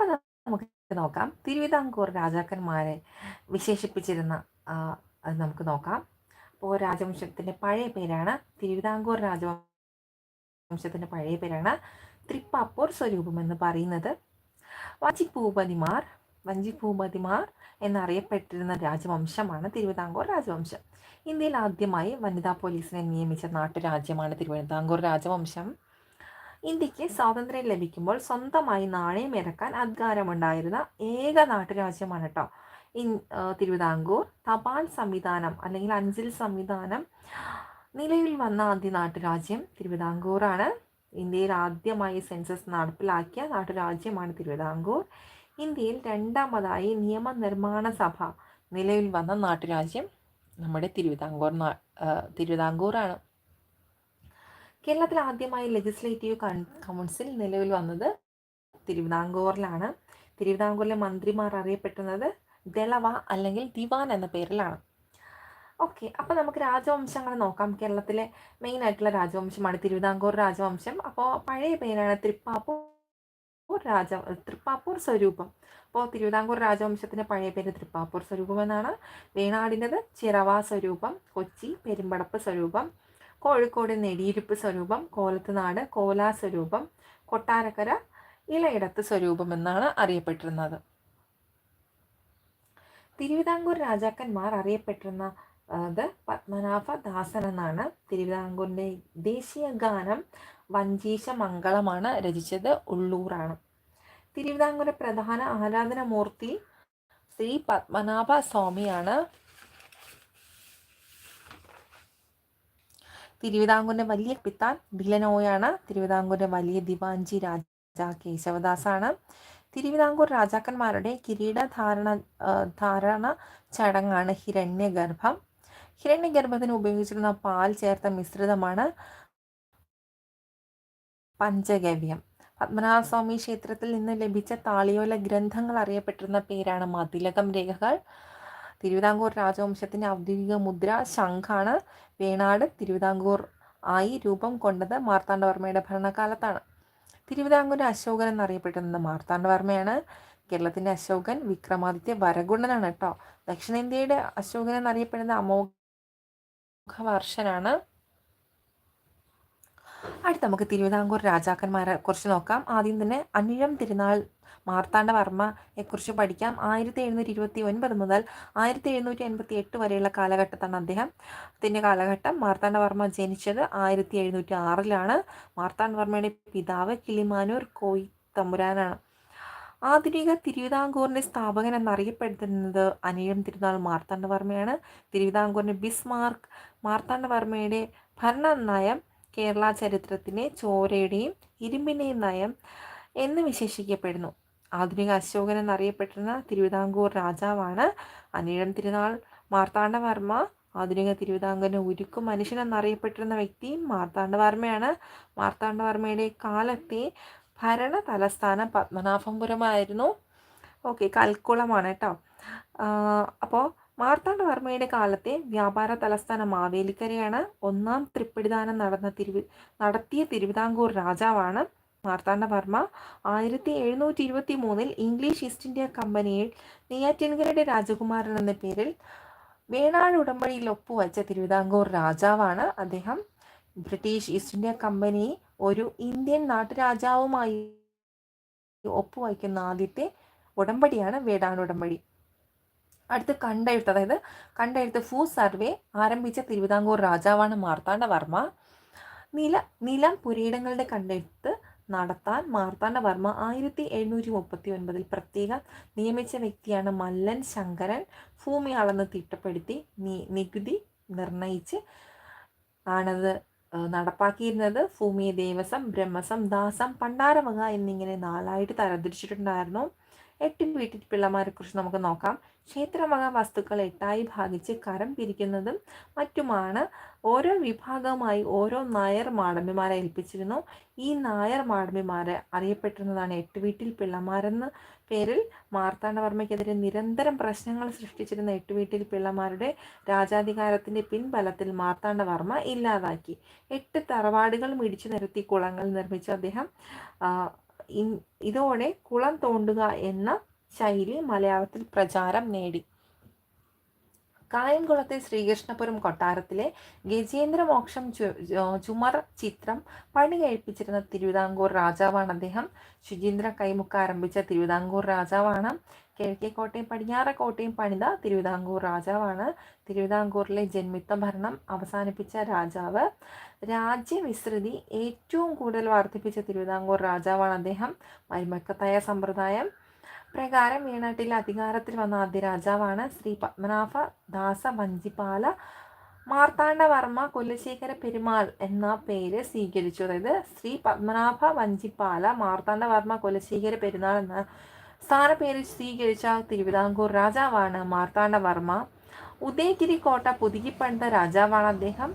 അപ്പം നമുക്ക് നോക്കാം. തിരുവിതാംകൂർ രാജാക്കന്മാരെ വിശേഷിപ്പിച്ചിരുന്ന അത് നമുക്ക് നോക്കാം. അപ്പോൾ രാജവംശത്തിന്റെ പഴയ പേരാണ് തിരുവിതാംകൂർ രാജവംശത്തിന്റെ പഴയ പേരാണ് തൃപ്പാപ്പൂർ സ്വരൂപം എന്ന് പറയുന്നത്. വഞ്ചിഭൂപതിമാർ വഞ്ചിഭൂപതിമാർ എന്നറിയപ്പെട്ടിരുന്ന രാജവംശമാണ് തിരുവിതാംകൂർ രാജവംശം. ഇന്ത്യയിൽ ആദ്യമായി വനിതാ പോലീസിനെ നിയമിച്ച നാട്ടുരാജ്യമാണ് തിരുവിതാംകൂർ രാജവംശം. ഇന്ത്യയ്ക്ക് സ്വാതന്ത്ര്യം ലഭിക്കുമ്പോൾ സ്വന്തമായി നാണയം ഇറക്കാൻ അധികാരമുണ്ടായിരുന്ന ഏക നാട്ടുരാജ്യമാണ് കേട്ടോ ഇൻ തിരുവിതാംകൂർ. തപാൽ സംവിധാനം അല്ലെങ്കിൽ അഞ്ചിൽ സംവിധാനം നിലവിൽ വന്ന ആദ്യ നാട്ടുരാജ്യം തിരുവിതാംകൂറാണ്. ഇന്ത്യയിൽ ആദ്യമായി സെൻസസ് നടപ്പിലാക്കിയ നാട്ടുരാജ്യമാണ് തിരുവിതാംകൂർ. ഇന്ത്യയിൽ രണ്ടാമതായി നിയമനിർമ്മാണ സഭ നിലവിൽ വന്ന നാട്ടുരാജ്യം നമ്മുടെ തിരുവിതാംകൂർ തിരുവിതാംകൂറാണ്. കേരളത്തിൽ ആദ്യമായി ലെജിസ്ലേറ്റീവ് കൗൺസിൽ നിലവിൽ വന്നത് തിരുവിതാംകൂറിലാണ്. തിരുവിതാംകൂറിലെ മന്ത്രിമാർ അറിയപ്പെടുന്നത് ദളവ അല്ലെങ്കിൽ ദിവാൻ എന്ന പേരിലാണ്. ഓക്കെ അപ്പോൾ നമുക്ക് രാജവംശങ്ങൾ നോക്കാം. കേരളത്തിലെ മെയിൻ ആയിട്ടുള്ള രാജവംശമാണ് തിരുവിതാംകൂർ രാജവംശം. അപ്പോൾ പഴയ പേരാണ് തൃപ്പാപ്പൂർ രാജ തൃപ്പാപ്പൂർ സ്വരൂപം. അപ്പോൾ തിരുവിതാംകൂർ രാജവംശത്തിന്റെ പഴയ പേര് തൃപ്പാപ്പൂർ സ്വരൂപം എന്നാണ്. വേണാടിന്റെത് ചിറവ സ്വരൂപം കൊച്ചി പെരുമ്പടപ്പ് സ്വരൂപം കോഴിക്കോട് നെടിയിരുപ്പ് സ്വരൂപം കോലത്തുനാട് കോലാ സ്വരൂപം കൊട്ടാരക്കര ഇളയിടത്ത് സ്വരൂപം എന്നാണ് അറിയപ്പെട്ടിരുന്നത്. തിരുവിതാംകൂർ രാജാക്കന്മാർ അറിയപ്പെട്ടിരുന്ന അത് പത്മനാഭ ദാസൻ എന്നാണ് തിരുവിതാംകൂറിന്റെ ദേശീയ ഗാനം വഞ്ചീശ മംഗളമാണ് രചിച്ചത് ഉള്ളൂറാണ് തിരുവിതാംകൂറിലെ പ്രധാന ആരാധനമൂർത്തി ശ്രീ പത്മനാഭ സ്വാമിയാണ് തിരുവിതാംകൂറിന്റെ വലിയ പിത്താൻ ബിലനോയാണ് തിരുവിതാംകൂറിന്റെ വലിയ ദിവാഞ്ചി രാജ കേശവദാസാണ്. തിരുവിതാംകൂർ രാജാക്കന്മാരുടെ കിരീടധാരണ ധാരണ ചടങ്ങാണ് ഹിരണ്യഗർഭം. ഹിരണ്യഗർഭത്തിന് ഉപയോഗിച്ചിരുന്ന പാൽ ചേർത്ത മിശ്രിതമാണ് പഞ്ചഗവ്യം. പത്മനാഭസ്വാമി ക്ഷേത്രത്തിൽ നിന്ന് ലഭിച്ച താളിയോല ഗ്രന്ഥങ്ങൾ അറിയപ്പെട്ടിരുന്ന പേരാണ് മതിലകം രേഖകൾ. തിരുവിതാംകൂർ രാജവംശത്തിന്റെ ഔദ്യോഗിക മുദ്ര ശംഖാണ്. വേണാട് തിരുവിതാംകൂർ ആയി രൂപം കൊണ്ടത് മാർത്താണ്ഡവർമ്മയുടെ ഭരണകാലത്താണ്. തിരുവിതാംകൂർ അശോകൻ എന്നറിയപ്പെടുന്നത് മാർത്താണ്ഡവർമ്മയാണ്. കേരളത്തിന്റെ അശോകൻ വിക്രമാദിത്യ വരഗുണനാണ് കേട്ടോ. ദക്ഷിണേന്ത്യയുടെ അശോകൻ എന്നറിയപ്പെടുന്നത് അമോഘ വർഷനാണ് അടുത്ത് നമുക്ക് തിരുവിതാംകൂർ രാജാക്കന്മാരെ കുറിച്ച് നോക്കാം. ആദ്യം തന്നെ അനിഴം തിരുനാൾ മാർത്താണ്ഡവർമ്മയെക്കുറിച്ച് പഠിക്കാം ആയിരത്തി എഴുന്നൂറ്റി ഇരുപത്തി ഒൻപത് മുതൽ ആയിരത്തി എഴുന്നൂറ്റി എൺപത്തി എട്ട് വരെയുള്ള കാലഘട്ടത്താണ് അദ്ദേഹത്തിന്റെ കാലഘട്ടം മാർത്താണ്ഡവർമ്മ ജനിച്ചത് ആയിരത്തി എഴുന്നൂറ്റി ആറിലാണ് മാർത്താണ്ഡവർമ്മയുടെ പിതാവ് കിളിമാനൂർ കോയി തമ്പുരാനാണ്. ആധുനിക തിരുവിതാംകൂറിന്റെ സ്ഥാപകൻ എന്നറിയപ്പെടുന്നത് അനിഴം തിരുനാൾ മാർത്താണ്ഡവർമ്മയാണ് തിരുവിതാംകൂറിന്റെ ബിസ്മാർക്ക് മാർത്താണ്ഡവർമ്മയുടെ ഭരണ നയം കേരള ചരിത്രത്തിലെ ചോരയുടെയും ഇരുമ്പിന്റെയും നയം എന്ന് വിശേഷിക്കപ്പെടുന്നു. ആധുനിക അശോകൻ എന്നറിയപ്പെട്ടിരുന്ന തിരുവിതാംകൂർ രാജാവാണ് അനിഴം തിരുനാൾ മാർത്താണ്ഡവർമ്മ. ആധുനിക തിരുവിതാംകൂറിന് ഉരുക്കു മനുഷ്യൻ എന്നറിയപ്പെട്ടിരുന്ന വ്യക്തി മാർത്താണ്ഡവർമ്മയാണ്. മാർത്താണ്ഡവർമ്മയുടെ കാലത്തെ ഭരണ തലസ്ഥാനം പത്മനാഭപുരമായിരുന്നു. ഓക്കെ കൽക്കുളമാണ് കേട്ടോ. അപ്പോൾ മാർത്താണ്ഡവർമ്മയുടെ കാലത്തെ വ്യാപാര തലസ്ഥാനം മാവേലിക്കരയാണ്. ഒന്നാം തൃപ്പിടിദാനം നടന്ന തിരുവി നടത്തിയ തിരുവിതാംകൂർ രാജാവാണ്. മാർത്താണ്ഡവർമ്മ ആയിരത്തി എഴുന്നൂറ്റി ഇരുപത്തി മൂന്നിൽ ഇംഗ്ലീഷ് ഈസ്റ്റ് ഇന്ത്യ കമ്പനിയിൽ നെയ്യാറ്റിൻകരയുടെ രാജകുമാരൻ എന്ന പേരിൽ വേണാട് ഉടമ്പടിയിൽ ഒപ്പുവച്ച തിരുവിതാംകൂർ രാജാവാണ് അദ്ദേഹം. ബ്രിട്ടീഷ് ഈസ്റ്റ് ഇന്ത്യ കമ്പനി ഒരു ഇന്ത്യൻ നാട്ടുരാജാവുമായി ഒപ്പുവയ്ക്കുന്ന ആദ്യത്തെ ഉടമ്പടിയാണ് വേടാണ് ഉടമ്പടി. അടുത്ത് കണ്ടെഴുത്ത് അതായത് കണ്ടെഴുത്ത് ഫൂ സർവേ ആരംഭിച്ച തിരുവിതാംകൂർ രാജാവാണ് മാർത്താണ്ഡവർമ്മ നില നിലം പുരയിടങ്ങളുടെ കണ്ടെഴുത്ത് നടത്താൻ മാർത്താണ്ഡവർമ്മ ആയിരത്തി എഴുന്നൂറ്റി മുപ്പത്തി ഒൻപതിൽ പ്രത്യേകം നിയമിച്ച വ്യക്തിയാണ് മല്ലൻ ശങ്കരൻ. ഭൂമി അളന്ന് തിട്ടപ്പെടുത്തി നികുതി നിർണയിച്ച് ആണത് നടപ്പാക്കിയിരുന്നത്. ഭൂമിയെ ദേവസം ബ്രഹ്മസം ദാസം പണ്ടാരവക എന്നിങ്ങനെ നാലായിട്ട് തരംതിരിച്ചിട്ടുണ്ടായിരുന്നു. എട്ട് വീട്ടിൽ പിള്ളമാരെ കുറിച്ച് നമുക്ക് നോക്കാം. ക്ഷേത്രമക വസ്തുക്കൾ എട്ടായി ഭാഗിച്ച് കരം പിരിക്കുന്നതും മറ്റുമാണ്. ഓരോ വിഭാഗമായി ഓരോ നായർ മാടമ്പിമാരെ ഏൽപ്പിച്ചിരുന്നു. ഈ നായർ മാടമ്പിമാരെ അറിയപ്പെട്ടിരുന്നതാണ് എട്ട് വീട്ടിൽ പിള്ളമാരെന്ന പേരിൽ മാർത്താണ്ഡവർമ്മയ്ക്കെതിരെ നിരന്തരം പ്രശ്നങ്ങൾ സൃഷ്ടിച്ചിരുന്ന എട്ട് വീട്ടിൽ പിള്ളമാരുടെ രാജാധികാരത്തിന്റെ പിൻബലത്തിൽ മാർത്താണ്ഡവർമ്മ ഇല്ലാതാക്കി. എട്ട് തറവാടുകൾ ഇടിച്ചു നിരത്തി കുളങ്ങൾ നിർമ്മിച്ച അദ്ദേഹം ഇതോടെ കുളം തോണ്ടുക എന്ന ശൈലി മലയാളത്തിൽ പ്രചാരം നേടി. കായംകുളത്തെ ശ്രീകൃഷ്ണപുരം കൊട്ടാരത്തിലെ ഗജേന്ദ്രമോക്ഷം ചുമർ ചിത്രം പണി കഴിപ്പിച്ചിരുന്ന തിരുവിതാംകൂർ രാജാവാണ് അദ്ദേഹം. ശുചീന്ദ്ര കൈമുക്ക ആരംഭിച്ച തിരുവിതാംകൂർ രാജാവാണ്. കിഴക്കേക്കോട്ടയും പടിഞ്ഞാറക്കോട്ടയും പണിത തിരുവിതാംകൂർ രാജാവാണ്. തിരുവിതാംകൂറിലെ ജന്മിത്ത ഭരണം അവസാനിപ്പിച്ച രാജാവ്. രാജ്യവിസ്തൃതി ഏറ്റവും കൂടുതൽ വർദ്ധിപ്പിച്ച തിരുവിതാംകൂർ രാജാവാണ് അദ്ദേഹം. മരുമക്കത്തായ സമ്പ്രദായം. പ്രകാരം വീണാട്ടിൽ അധികാരത്തിൽ വന്ന ആദ്യ രാജാവാണ് ശ്രീ പത്മനാഭ ദാസ വഞ്ചിപ്പാല. മാർത്താണ്ഡവർമ്മ കുലശേഖര പെരുമാൾ എന്ന പേര് സ്വീകരിച്ചു. അതായത് ശ്രീ പത്മനാഭ വഞ്ചിപ്പാല മാർത്താണ്ഡവർമ്മ കുലശേഖര പെരുന്നാൾ എന്ന സ്ഥാനപ്പേര് സ്വീകരിച്ച തിരുവിതാംകൂർ രാജാവാണ് മാർത്താണ്ഡവർമ്മ. ഉദയഗിരി കോട്ട പുതുക്കിപ്പണിത രാജാവാണ് അദ്ദേഹം.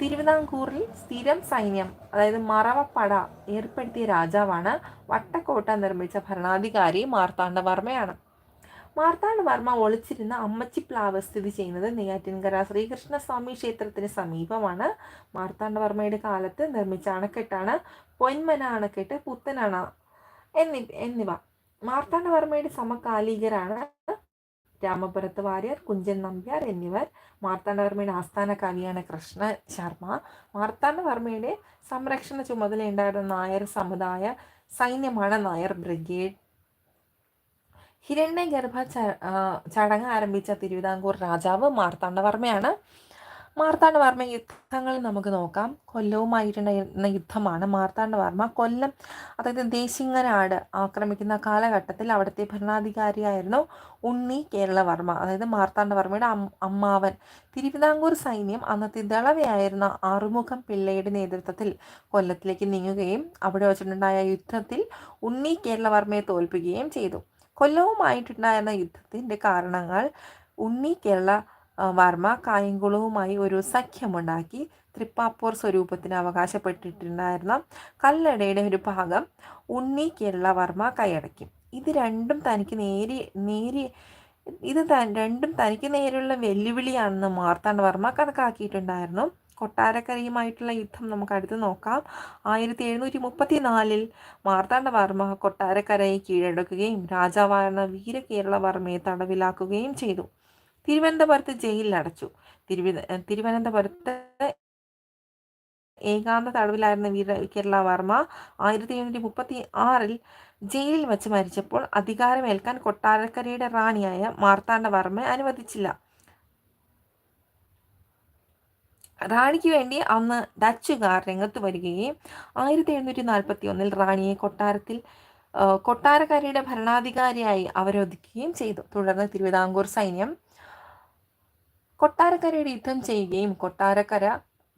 തിരുവിതാംകൂറിൽ സ്ഥിരം സൈന്യം അതായത് മറവപ്പട ഏർപ്പെടുത്തിയ രാജാവാണ് വട്ടക്കോട്ട നിർമ്മിച്ച ഭരണാധികാരി മാർത്താണ്ഡവർമ്മയാണ് മാർത്താണ്ഡവർമ്മ ഒളിച്ചിരുന്ന അമ്മച്ചിപ്ലാവ് സ്ഥിതി ചെയ്യുന്നത് നെയ്യാറ്റിൻകര ശ്രീകൃഷ്ണസ്വാമി ക്ഷേത്രത്തിന് സമീപമാണ്. മാർത്താണ്ഡവർമ്മയുടെ കാലത്ത് നിർമ്മിച്ച അണക്കെട്ടാണ് പൊന്മന അണക്കെട്ട് പുത്തനണ എന്നി എന്നിവ. മാർത്താണ്ഡവർമ്മയുടെ സമകാലികരാണ് രാമപുരത്ത് വാര്യർ കുഞ്ചൻ നമ്പ്യാർ എന്നിവർ മാർത്താണ്ഡവർമ്മയുടെ ആസ്ഥാന കവിയാണ് കൃഷ്ണ ശർമ്മ. മാർത്താണ്ഡവർമ്മയുടെ സംരക്ഷണ ചുമതലയുണ്ടായിരുന്ന നായർ സമുദായ സൈന്യമാണ് നായർ ബ്രിഗേഡ്. ഹിരണ്യഗർഭ ചടങ്ങ് ആരംഭിച്ച തിരുവിതാംകൂർ രാജാവ് മാർത്താണ്ഡവർമ്മയാണ്. മാർത്താണ്ഡവർമ്മ യുദ്ധങ്ങൾ നമുക്ക് നോക്കാം. കൊല്ലവുമായിട്ടുണ്ടായിരുന്ന യുദ്ധമാണ് മാർത്താണ്ഡവർമ്മ കൊല്ലം അതായത് ദേശിങ്ങനാട് ആക്രമിക്കുന്ന കാലഘട്ടത്തിൽ അവിടുത്തെ ഭരണാധികാരിയായിരുന്നു ഉണ്ണി കേരളവർമ്മ. അതായത് മാർത്താണ്ഡവർമ്മയുടെ അമ്മാവൻ. തിരുവിതാംകൂർ സൈന്യം അന്നത്തെ ദളവയായിരുന്ന ആറുമുഖം പിള്ളയുടെ നേതൃത്വത്തിൽ കൊല്ലത്തിലേക്ക് നീങ്ങുകയും അവിടെ വെച്ചിട്ടുണ്ടായ യുദ്ധത്തിൽ ഉണ്ണി കേരളവർമ്മയെ തോൽപ്പിക്കുകയും ചെയ്തു. കൊല്ലവുമായിട്ടുണ്ടായിരുന്ന യുദ്ധത്തിന്റെ കാരണങ്ങൾ ഉണ്ണി കേരള വർമ്മ കായംകുളവുമായി ഒരു സഖ്യമുണ്ടാക്കി തൃപ്പാപ്പൂർ സ്വരൂപത്തിന് അവകാശപ്പെട്ടിട്ടുണ്ടായിരുന്ന കല്ലടയുടെ ഒരു ഭാഗം ഉണ്ണി കേരളവർമ്മ കൈയടക്കി. ഇത് രണ്ടും തനിക്ക് നേരി നേരി ഇത് രണ്ടും തനിക്ക് നേരെയുള്ള വെല്ലുവിളിയാണെന്ന് മാർത്താണ്ഡവർമ്മ കണക്കാക്കിയിട്ടുണ്ടായിരുന്നു. കൊട്ടാരക്കരയുമായിട്ടുള്ള യുദ്ധം നമുക്ക് അടുത്ത് നോക്കാം. ആയിരത്തി എഴുന്നൂറ്റി മുപ്പത്തി നാലിൽ മാർത്താണ്ഡവർമ്മ കൊട്ടാരക്കരയെ കീഴടക്കുകയും രാജാവായിരുന്ന വീരകേരളവർമ്മയെ തടവിലാക്കുകയും ചെയ്തു. തിരുവനന്തപുരത്ത് ജയിലിൽ അടച്ചു തിരുവ തിരുവനന്തപുരത്ത് ഏകാന്ത തടവിലായിരുന്ന വീര കേരള വർമ്മ ആയിരത്തി എഴുന്നൂറ്റി മുപ്പത്തി ആറിൽ ജയിലിൽ വെച്ച് മരിച്ചപ്പോൾ അധികാരമേൽക്കാൻ കൊട്ടാരക്കരയുടെ റാണിയായ മാർത്താണ്ഡവർമ്മ അനുവദിച്ചില്ല. റാണിക്ക് വേണ്ടി അന്ന് ഡച്ചുകാർ രംഗത്ത് വരികയും ആയിരത്തി എഴുന്നൂറ്റി നാൽപ്പത്തി ഒന്നിൽ റാണിയെ കൊട്ടാരത്തിൽ കൊട്ടാരക്കരയുടെ ഭരണാധികാരിയായി അവരോധിക്കുകയും ചെയ്തു. തുടർന്ന് തിരുവിതാംകൂർ സൈന്യം കൊട്ടാരക്കരയുടെ യുദ്ധം ചെയ്യുകയും കൊട്ടാരക്കര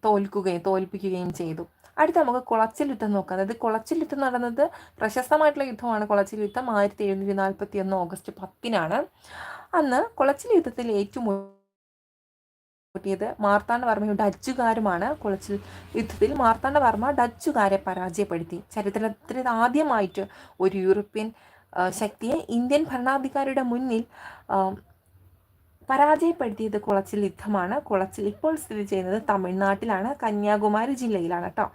തോൽക്കുകയും തോൽപ്പിക്കുകയും ചെയ്തു. അടുത്ത നമുക്ക് കുളച്ചിൽ യുദ്ധം നോക്കാം. അതായത് കുളച്ചിൽ യുദ്ധം നടന്നത് പ്രശസ്തമായിട്ടുള്ള യുദ്ധമാണ് കുളച്ചിൽ യുദ്ധം. ആയിരത്തി എഴുന്നൂറ്റി നാൽപ്പത്തി ഒന്ന് ഓഗസ്റ്റ് പത്തിനാണ്. അന്ന് കുളച്ചിൽ യുദ്ധത്തിൽ ഏറ്റുമുട്ടിയത് മാർത്താണ്ഡവർമ്മയുടെ ഡച്ചുകാരുമാണ്. കുളച്ചിൽ യുദ്ധത്തിൽ മാർത്താണ്ഡവർമ്മ ഡച്ചുകാരെ പരാജയപ്പെടുത്തി. ചരിത്രത്തിൽ ആദ്യമായിട്ട് ഒരു യൂറോപ്യൻ ശക്തിയെ ഇന്ത്യൻ ഭരണാധികാരിയുടെ മുന്നിൽ പരാജയപ്പെടുത്തിയത് കുളച്ചിൽ യുദ്ധമാണ്. കുളച്ചിൽ ഇപ്പോൾ സ്ഥിതി ചെയ്യുന്നത് തമിഴ്നാട്ടിലാണ് കന്യാകുമാരി ജില്ലയിലാണ് കേട്ടോ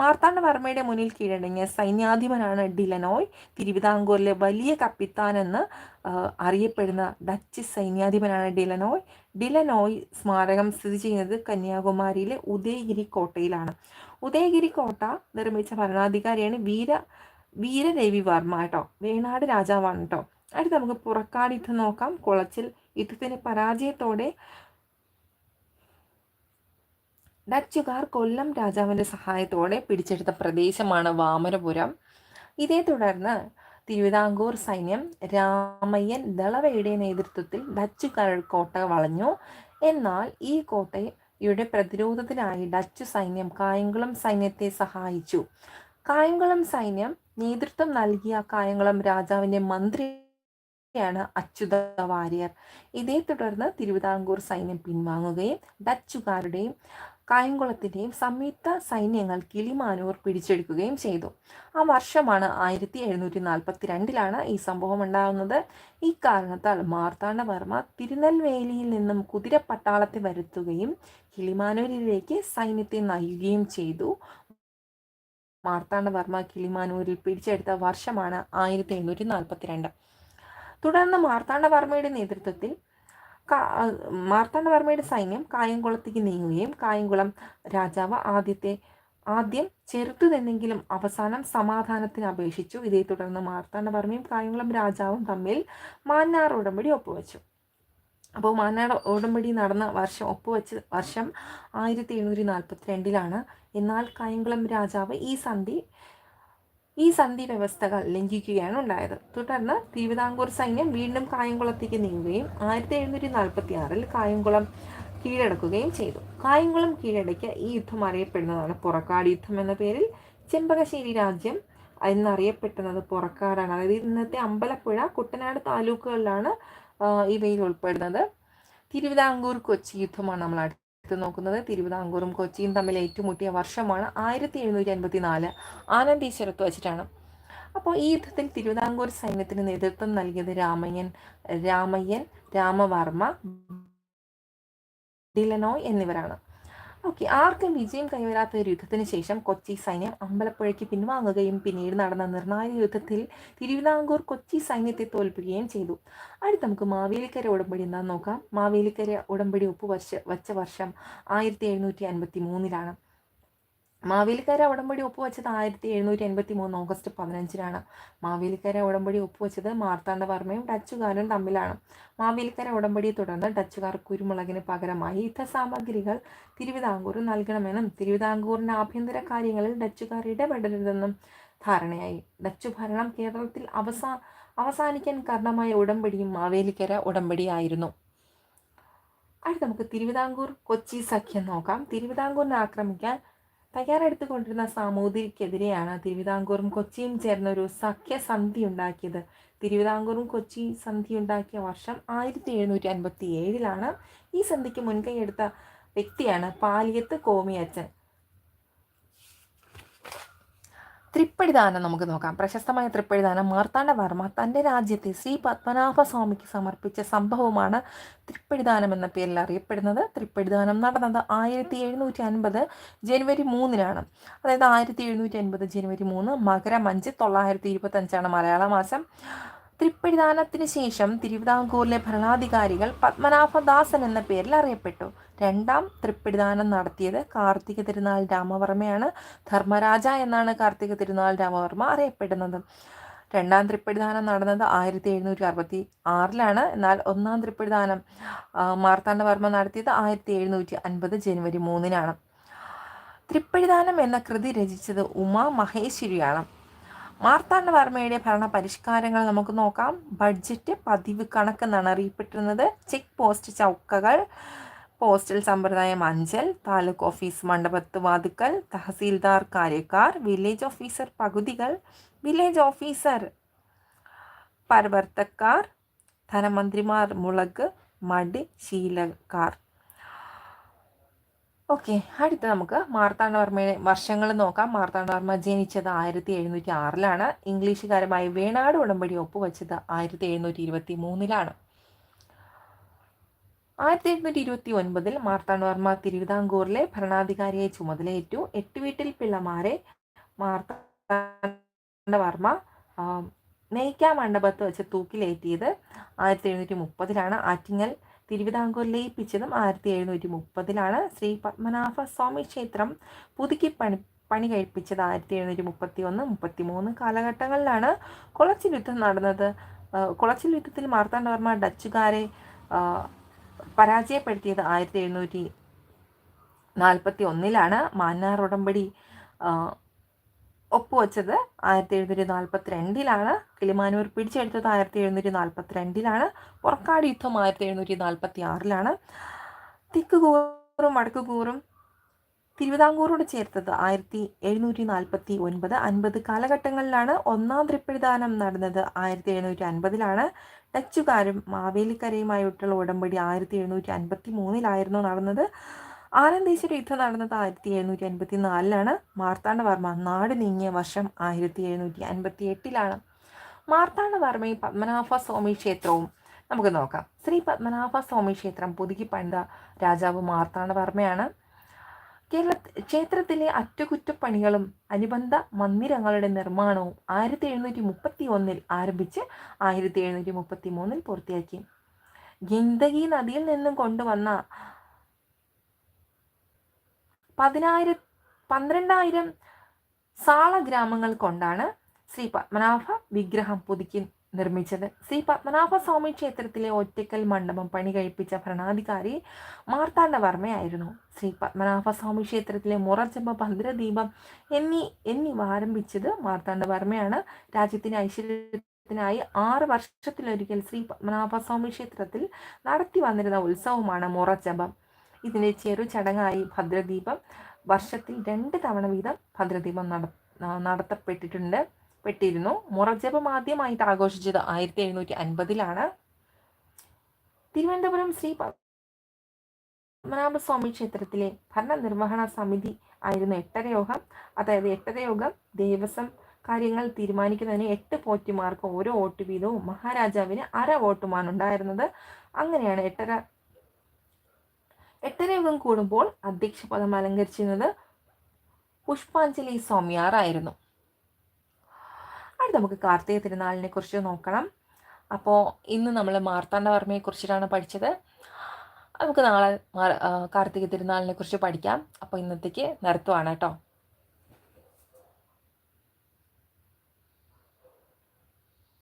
മാർത്താണ്ഡവർമ്മയുടെ മുന്നിൽ കീഴടങ്ങിയ സൈന്യാധിപനാണ് ഡിലനോയ്. തിരുവിതാംകൂറിലെ വലിയ കപ്പിത്താൻ എന്ന് അറിയപ്പെടുന്ന ഡച്ച് സൈന്യാധിപനാണ് ഡിലനോയ്. ഡിലനോയ് സ്മാരകം സ്ഥിതി ചെയ്യുന്നത് കന്യാകുമാരിയിലെ ഉദയഗിരി കോട്ടയിലാണ്. ഉദയഗിരി കോട്ട നിർമ്മിച്ച ഭരണാധികാരിയാണ് വീര വീരരവി വർമ്മ കേട്ടോ വേണാട് രാജാവാണ് കേട്ടോ അടുത്ത് നമുക്ക് പുറക്കാട് യുദ്ധം നോക്കാം. കുളച്ചിൽ യുദ്ധത്തിന്റെ പരാജയത്തോടെ ഡച്ചുകാർ കൊല്ലം രാജാവിന്റെ സഹായത്തോടെ പിടിച്ചെടുത്ത പ്രദേശമാണ് വാമരപുരം ഇതേ തുടർന്ന് തിരുവിതാംകൂർ സൈന്യം രാമയ്യൻ ദളവയുടെ നേതൃത്വത്തിൽ ഡച്ചുകാർ കോട്ട വളഞ്ഞു. എന്നാൽ ഈ കോട്ടയുടെ പ്രതിരോധത്തിനായി ഡച്ചു സൈന്യം കായംകുളം സൈന്യത്തെ സഹായിച്ചു. കായംകുളം സൈന്യം നേതൃത്വം നൽകിയ കായംകുളം രാജാവിന്റെ മന്ത്രി ാണ് അച്യുത വാര്യർ ഇതേ തുടർന്ന് തിരുവിതാംകൂർ സൈന്യം പിൻവാങ്ങുകയും ഡച്ചുകാരുടെയും കായംകുളത്തിന്റെയും സംയുക്ത സൈന്യങ്ങൾ കിളിമാനൂർ പിടിച്ചെടുക്കുകയും ചെയ്തു. ആ വർഷമാണ് ആയിരത്തി എഴുന്നൂറ്റി നാൽപ്പത്തി രണ്ടിലാണ് ഈ സംഭവം ഉണ്ടാകുന്നത്. ഈ കാരണത്താൽ മാർത്താണ്ഡവർമ്മ തിരുനെൽവേലിയിൽ നിന്നും കുതിരപ്പട്ടാളത്തെ വരുത്തുകയും കിളിമാനൂരിലേക്ക് സൈന്യത്തെ നയിക്കുകയും ചെയ്തു. മാർത്താണ്ഡവർമ്മ കിളിമാനൂരിൽ പിടിച്ചെടുത്ത വർഷമാണ് ആയിരത്തി എഴുന്നൂറ്റി നാൽപ്പത്തിരണ്ട് തുടർന്ന് മാർത്താണ്ഡവർമ്മയുടെ നേതൃത്വത്തിൽ മാർത്താണ്ഡവർമ്മയുടെ സൈന്യം കായംകുളത്തേക്ക് നീങ്ങുകയും കായംകുളം രാജാവ് ആദ്യത്തെ ആദ്യം ചെറുത്തു നിന്നെങ്കിലും അവസാനം സമാധാനത്തിന് അപേക്ഷിച്ചു. ഇതേ തുടർന്ന് മാർത്താണ്ഡവർമ്മയും കായംകുളം രാജാവും തമ്മിൽ മാന്നാർ ഉടമ്പടി ഒപ്പുവെച്ചു. അപ്പോൾ മാന്നാർ ഉടമ്പടി നടന്ന വർഷം ഒപ്പുവെച്ച വർഷം ആയിരത്തി എഴുന്നൂറ്റി നാൽപ്പത്തി രണ്ടിലാണ് എന്നാൽ കായംകുളം രാജാവ് ഈ സന്ധി ഈ സന്ധി വ്യവസ്ഥകൾ ലംഘിക്കുകയാണ് ഉണ്ടായത്. തുടർന്ന് തിരുവിതാംകൂർ സൈന്യം വീണ്ടും കായംകുളത്തേക്ക് നീങ്ങുകയും ആയിരത്തി എഴുന്നൂറ്റി നാൽപ്പത്തി ആറിൽ കായംകുളം കീഴടക്കുകയും ചെയ്തു. കായംകുളം കീഴടക്കിയ ഈ യുദ്ധം അറിയപ്പെടുന്നതാണ് പുറക്കാട് യുദ്ധം എന്ന പേരിൽ. ചെമ്പകശ്ശേരി രാജ്യം എന്നറിയപ്പെടുന്നത് പുറക്കാടാണ്. അതായത് ഇന്നത്തെ അമ്പലപ്പുഴ കുട്ടനാട് താലൂക്കുകളിലാണ് ഇവയിൽ ഉൾപ്പെടുന്നത്. തിരുവിതാംകൂർ കൊച്ചി യുദ്ധമാണ് നമ്മൾ അടുത്ത് നോക്കുന്നത് തിരുവിതാംകൂറും കൊച്ചിയും തമ്മിൽ ഏറ്റുമുട്ടിയ വർഷമാണ് ആയിരത്തി എഴുന്നൂറ്റി അൻപത്തി നാല് ആനന്ദീശ്വരത്ത് വച്ചിട്ടാണ്. അപ്പോൾ ഈ യുദ്ധത്തിൽ തിരുവിതാംകൂർ സൈന്യത്തിന് നേതൃത്വം നൽകിയത് രാമയ്യൻ രാമയ്യൻ രാമവർമ്മ ഡിലനോയ് എന്നിവരാണ്. ഓക്കെ ആർക്കും വിജയം കൈവരാത്ത ഒരു യുദ്ധത്തിന് ശേഷം കൊച്ചി സൈന്യം അമ്പലപ്പുഴയ്ക്ക് പിൻവാങ്ങുകയും പിന്നീട് നടന്ന നിർണായക യുദ്ധത്തിൽ തിരുവിതാംകൂർ കൊച്ചി സൈന്യത്തെ തോൽപ്പിക്കുകയും ചെയ്തു. അടുത്ത് നമുക്ക് മാവേലിക്കര ഉടമ്പടി എന്താണെന്ന് നോക്കാം. മാവേലിക്കര ഉടമ്പടി ഒപ്പുവച്ച വച്ച വർഷം ആയിരത്തി എഴുന്നൂറ്റി അൻപത്തി മൂന്നിലാണ്. മാവേലിക്കര ഉടമ്പടി ഒപ്പുവെച്ചത് ആയിരത്തി എഴുന്നൂറ്റി എൺപത്തി മൂന്ന് ഓഗസ്റ്റ് പതിനഞ്ചിനാണ്. മാവേലിക്കര ഉടമ്പടി ഒപ്പുവെച്ചത് മാർത്താണ്ഡവർമ്മയും ഡച്ചുകാരും തമ്മിലാണ്. മാവേലിക്കര ഉടമ്പടിയെ തുടർന്ന് ഡച്ചുകാർ കുരുമുളകിന് പകരമായി യുദ്ധസാമഗ്രികൾ തിരുവിതാംകൂർ നൽകണമെന്നും തിരുവിതാംകൂറിന്റെ ആഭ്യന്തര കാര്യങ്ങളിൽ ഡച്ചുകാർ ഇടപെടരുതെന്നും ധാരണയായി. ഡച്ചു ഭരണം കേരളത്തിൽ അവസാ അവസാനിക്കാൻ കാരണമായ ഉടമ്പടിയും മാവേലിക്കര ഉടമ്പടിയായിരുന്നു. അടുത്ത് നമുക്ക് തിരുവിതാംകൂർ കൊച്ചി സഖ്യം നോക്കാം. തിരുവിതാംകൂറിനെ ആക്രമിക്കാൻ തയ്യാറെടുത്തുകൊണ്ടിരുന്ന സാമൂതിരിക്കെതിരെയാണ് തിരുവിതാംകൂറും കൊച്ചിയും ചേർന്ന ഒരു സഖ്യസന്ധി ഉണ്ടാക്കിയത്. തിരുവിതാംകൂറും കൊച്ചി സന്ധി ഉണ്ടാക്കിയ വർഷം ആയിരത്തി എഴുന്നൂറ്റി അൻപത്തി ഏഴിലാണ് ഈ സന്ധിക്ക് മുൻകൈയെടുത്ത വ്യക്തിയാണ് പാലിയത്ത് കോമിയച്ചൻ. തൃപ്പടിദാനം നമുക്ക് നോക്കാം. പ്രശസ്തമായ തൃപ്പടിദാനം മാർത്താണ്ഡവർമ്മ തന്റെ രാജ്യത്തെ ശ്രീ പത്മനാഭ പത്മനാഭസ്വാമിക്ക് സമർപ്പിച്ച സംഭവമാണ് തൃപ്പടിദാനം എന്ന പേരിൽ അറിയപ്പെടുന്നത്. തൃപ്പടിദാനം നടന്നത് ആയിരത്തി എഴുന്നൂറ്റി അൻപത് ജനുവരി മൂന്നിനാണ്. അതായത് ആയിരത്തി എഴുന്നൂറ്റി അൻപത് ജനുവരി മൂന്ന് മകരം അഞ്ച് തൊള്ളായിരത്തി ഇരുപത്തഞ്ചാണ് മലയാള മാസം. തൃപ്പടിദാനത്തിന് ശേഷം തിരുവിതാംകൂറിലെ ഭരണാധികാരികൾ പത്മനാഭദാസൻ എന്ന പേരിൽ അറിയപ്പെട്ടു. രണ്ടാം തൃപ്പിടിദാനം നടത്തിയത് കാർത്തിക തിരുനാൾ രാമവർമ്മയാണ്. ധർമ്മരാജ എന്നാണ് കാർത്തിക തിരുനാൾ രാമവർമ്മ അറിയപ്പെടുന്നത്. രണ്ടാം തൃപ്പിടിദാനം നടന്നത് ആയിരത്തി എഴുന്നൂറ്റി അറുപത്തി ആറിലാണ്. എന്നാൽ ഒന്നാം തൃപ്പിടിദാനം മാർത്താണ്ഡവർമ്മ നടത്തിയത് ആയിരത്തി എഴുന്നൂറ്റി അൻപത് ജനുവരി മൂന്നിനാണ്. തൃപ്പിടിദാനം എന്ന കൃതി രചിച്ചത് ഉമാ മഹേശ്വരിയാണ്. മാർത്താണ്ഡവർമ്മയുടെ ഭരണ പരിഷ്കാരങ്ങൾ നമുക്ക് നോക്കാം. ബഡ്ജറ്റ് പതിവ് കണക്കെന്നാണ് അറിയപ്പെട്ടിരുന്നത്. ചെക്ക് പോസ്റ്റ് ചൗക്കകൾ പോസ്റ്റൽ സമ്പ്രദായം അഞ്ചൽ താലൂക്ക് ഓഫീസ് മണ്ഡപത്ത് വാതുക്കൽ തഹസീൽദാർ കാര്യക്കാർ വില്ലേജ് ഓഫീസർ പകുതികൾ വില്ലേജ് ഓഫീസർ പരവർത്തക്കാർ ധനമന്ത്രിമാർ മുളക് മടി ശീലക്കാർ. ഓക്കെ അടുത്ത് നമുക്ക് മാർത്താണ്ഡവർമ്മയുടെ വർഷങ്ങൾ നോക്കാം. മാർത്താണ്ഡവർമ്മ ജനിച്ചത് ആയിരത്തി എഴുന്നൂറ്റി ആറിലാണ് ഇംഗ്ലീഷുകാരുമായി വേണാട് ഉടമ്പടി ഒപ്പുവെച്ചത് ആയിരത്തി എഴുന്നൂറ്റി ഇരുപത്തി മൂന്നിലാണ് ആയിരത്തി എഴുന്നൂറ്റി ഇരുപത്തി ഒൻപതിൽ മാർത്താണ്ഡവർമ്മ തിരുവിതാംകൂറിലെ ഭരണാധികാരിയെ ചുമതലയേറ്റു. എട്ട് വീട്ടിൽ പിള്ളമാരെ മാർത്താണ്ഡവർമ്മ നെയ്ക്കാ മണ്ഡപത്ത് വെച്ച് തൂക്കിലേറ്റിയത് ആയിരത്തി എഴുന്നൂറ്റി മുപ്പതിലാണ് ആറ്റിങ്ങൽ തിരുവിതാംകൂർ ലയിപ്പിച്ചതും ആയിരത്തി എഴുന്നൂറ്റി മുപ്പതിലാണ് ശ്രീ പത്മനാഭ സ്വാമി ക്ഷേത്രം പുതുക്കി പണി പണി കഴിപ്പിച്ചത് ആയിരത്തി എഴുന്നൂറ്റി മുപ്പത്തി ഒന്ന് മുപ്പത്തി മൂന്ന് കാലഘട്ടങ്ങളിലാണ് കുളച്ചിൽ യുദ്ധം നടന്നത്. കുളച്ചിൽ യുദ്ധത്തിൽ മാർത്താണ്ഡവർമ്മ ഡച്ചുകാരെ പരാജയപ്പെടുത്തിയത് ആയിരത്തി എഴുന്നൂറ്റി നാൽപ്പത്തി ഒന്നിലാണ് മാന്നാർ ഉടമ്പടി ഒപ്പുവെച്ചത്. ആയിരത്തി എഴുന്നൂറ്റി നാൽപ്പത്തി രണ്ടിലാണ് കിളിമാനൂർ പിടിച്ചെടുത്തത്. ആയിരത്തി എഴുന്നൂറ്റി നാൽപ്പത്തി രണ്ടിലാണ് പുറക്കാട് യുദ്ധം ആയിരത്തി എഴുന്നൂറ്റി നാൽപ്പത്തി ആറിലാണ് തിക്കുകൂറും വടക്കുകൂറും തിരുവിതാംകൂറോട് ചേർത്തത് ആയിരത്തി എഴുന്നൂറ്റി നാൽപ്പത്തി ഒൻപത് അൻപത് കാലഘട്ടങ്ങളിലാണ് ഒന്നാം തൃപ്പിഴുദാനം നടന്നത്. ആയിരത്തി എഴുന്നൂറ്റി അൻപതിലാണ് ഡച്ചുകാരും മാവേലിക്കരയുമായിട്ടുള്ള ഉടമ്പടി ആയിരത്തി എഴുന്നൂറ്റി അൻപത്തി മൂന്നിലായിരുന്നു നടന്നത്. ആനന്ദേശ്വര യുദ്ധം നടന്നത് ആയിരത്തി എഴുന്നൂറ്റി അൻപത്തി നാലിലാണ്. മാർത്താണ്ഡവർമ്മ നാട് നീങ്ങിയ വർഷം ആയിരത്തി എഴുന്നൂറ്റി അൻപത്തി എട്ടിലാണ്. മാർത്താണ്ഡവർമ്മയും പത്മനാഭ സ്വാമി ക്ഷേത്രവും നമുക്ക് നോക്കാം. ശ്രീ പത്മനാഭ സ്വാമി ക്ഷേത്രം പുതുക്കി പണിത രാജാവ് മാർത്താണ്ഡവർമ്മയാണ്. കേരള ക്ഷേത്രത്തിലെ അറ്റകുറ്റപ്പണികളും അനുബന്ധ മന്ദിരങ്ങളുടെ നിർമ്മാണവും ആയിരത്തി എഴുന്നൂറ്റി മുപ്പത്തി ഒന്നിൽ ആരംഭിച്ച് ആയിരത്തി എഴുന്നൂറ്റി മുപ്പത്തി മൂന്നിൽ പൂർത്തിയാക്കി. ഗിന്ദഗി നദിയിൽ നിന്നും കൊണ്ടുവന്ന പതിനായിര പന്ത്രണ്ടായിരം സാള ഗ്രാമങ്ങൾ കൊണ്ടാണ് ശ്രീ പത്മനാഭ വിഗ്രഹം പുതുക്കി നിർമ്മിച്ചത്. ശ്രീ പത്മനാഭ സ്വാമി ക്ഷേത്രത്തിലെ ഒറ്റക്കൽ മണ്ഡപം പണി കഴിപ്പിച്ച ഭരണാധികാരി മാർത്താണ്ഡവർമ്മയായിരുന്നു ശ്രീ. പത്മനാഭ സ്വാമി ക്ഷേത്രത്തിലെ മുറജപ ഭദ്രദീപം എന്നീ എന്നിവ ആരംഭിച്ചത് മാർത്താണ്ഡവർമ്മയാണ് രാജ്യത്തിന് ഐശ്വര്യത്തിനായി ആറ് വർഷത്തിലൊരിക്കൽ ശ്രീ. പത്മനാഭ സ്വാമി ക്ഷേത്രത്തിൽ നടത്തി വന്നിരുന്ന ഉത്സവമാണ് മുറജപം ഇതിന്റെ ചെറു ചടങ്ങായി ഭദ്രദീപം വർഷത്തിൽ രണ്ട് തവണ വീതം ഭദ്രദീപം നട നടത്തപ്പെട്ടിട്ടുണ്ട്. പെട്ടിരുന്നു. മുറജപം ആദ്യമായിട്ട് ആഘോഷിച്ചത് ആയിരത്തി എഴുന്നൂറ്റി അൻപതിലാണ് തിരുവനന്തപുരം ശ്രീ പത്മനാഭസ്വാമി ക്ഷേത്രത്തിലെ ഭരണനിർവഹണ സമിതി ആയിരുന്നു എട്ടരയോഗം. അതായത് എട്ടരയോഗം ദേവസ്വം കാര്യങ്ങൾ തീരുമാനിക്കുന്നതിന് എട്ട് പോറ്റിമാർക്ക് ഓരോ വോട്ട് വീതവും മഹാരാജാവിന് അര വോട്ടുമാണ് ഉണ്ടായിരുന്നത്. അങ്ങനെയാണ് എട്ടര എട്ടരയോഗം കൂടുമ്പോൾ അധ്യക്ഷ പദം അലങ്കരിച്ചിരുന്നത് പുഷ്പാഞ്ജലി സ്വാമിയാറായിരുന്നു അടുത്ത് നമുക്ക് കാർത്തിക തിരുനാളിനെ കുറിച്ച് നോക്കണം. അപ്പോൾ ഇന്ന് നമ്മൾ മാർത്താണ്ഡവർമ്മയെ കുറിച്ചിട്ടാണ് പഠിച്ചത്. നമുക്ക് നാളെ കാർത്തിക തിരുനാളിനെ കുറിച്ച് പഠിക്കാം. അപ്പോൾ ഇന്നത്തേക്ക് നിർത്തുവാണ് കേട്ടോ.